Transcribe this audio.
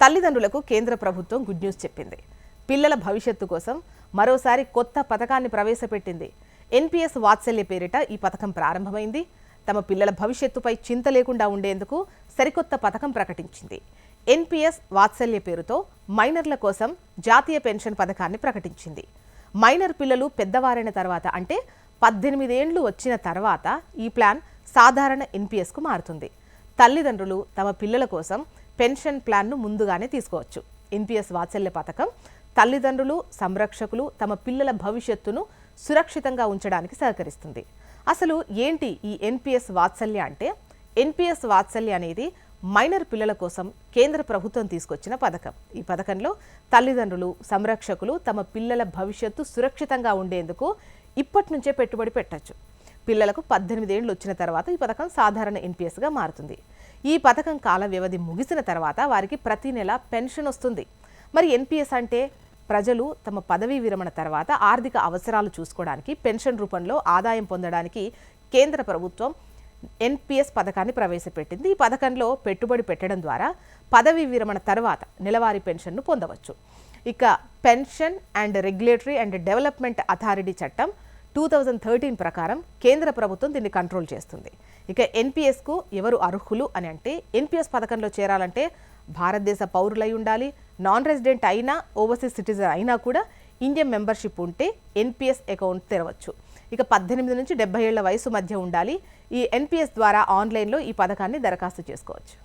తల్లిదండ్రులకు కేంద్ర ప్రభుత్వం గుడ్ న్యూస్ చెప్పింది. పిల్లల భవిష్యత్తు కోసం మరోసారి కొత్త పథకాన్ని ప్రవేశపెట్టింది. ఎన్పిఎస్ వాత్సల్య పేరిట ఈ పథకం ప్రారంభమైంది. తమ పిల్లల భవిష్యత్తుపై చింత లేకుండా ఉండేందుకు సరికొత్త పథకం ప్రకటించింది. ఎన్పిఎస్ వాత్సల్య పేరుతో మైనర్ల కోసం జాతీయ పెన్షన్ పథకాన్ని ప్రకటించింది. మైనర్ పిల్లలు పెద్దవారైన తర్వాత అంటే పద్దెనిమిదేండ్లు వచ్చిన తర్వాత ఈ ప్లాన్ సాధారణ ఎన్పిఎస్కు మారుతుంది. తల్లిదండ్రులు తమ పిల్లల కోసం పెన్షన్ ప్లాన్ను ముందుగానే తీసుకోవచ్చు. ఎన్పిఎస్ వాత్సల్య పథకం తల్లిదండ్రులు సంరక్షకులు తమ పిల్లల భవిష్యత్తును సురక్షితంగా ఉంచడానికి సహకరిస్తుంది. అసలు ఏంటి ఈ ఎన్పిఎస్ వాత్సల్య అంటే? ఎన్పిఎస్ వాత్సల్య అనేది మైనర్ పిల్లల కోసం కేంద్ర ప్రభుత్వం తీసుకొచ్చిన పథకం. ఈ పథకంలో తల్లిదండ్రులు సంరక్షకులు తమ పిల్లల భవిష్యత్తు సురక్షితంగా ఉండేందుకు ఇప్పటి నుంచే పెట్టుబడి పెట్టచ్చు. పిల్లలకు పద్దెనిమిది ఏళ్ళు వచ్చిన తర్వాత ఈ పథకం సాధారణ ఎన్పిఎస్గా మారుతుంది. ఈ పథకం కాల వ్యవధి ముగిసిన తర్వాత వారికి ప్రతి నెల పెన్షన్ వస్తుంది. మరి ఎన్పిఎస్ అంటే ప్రజలు తమ పదవీ విరమణ తర్వాత ఆర్థిక అవసరాలు చూసుకోవడానికి పెన్షన్ రూపంలో ఆదాయం పొందడానికి కేంద్ర ప్రభుత్వం ఎన్పిఎస్ పథకాన్ని ప్రవేశపెట్టింది. ఈ పథకంలో పెట్టుబడి పెట్టడం ద్వారా పదవీ విరమణ తర్వాత నెలవారీ పెన్షన్ను పొందవచ్చు. ఇక pension and regulatory and development authority చట్టం టూ థౌజండ్ థర్టీన్ ప్రకారం కేంద్ర ప్రభుత్వం దీన్ని కంట్రోల్ చేస్తుంది. ఇక ఎన్పిఎస్కు ఎవరు అర్హులు అని అంటే ఎన్పిఎస్ పథకంలో చేరాలంటే భారతదేశ పౌరులై ఉండాలి నాన్ రెసిడెంట్ అయినా ఓవర్సీస్ సిటిజన్ అయినా కూడా ఇండియన్ మెంబర్షిప్ ఉంటే ఎన్పిఎస్ అకౌంట్ తెరవచ్చు. ఇక పద్దెనిమిది నుంచి డెబ్బై ఏళ్ళ వయసు మధ్య ఉండాలి. ఈ ఎన్పిఎస్ ద్వారా ఆన్లైన్లో ఈ పథకాన్ని దరఖాస్తు చేసుకోవచ్చు.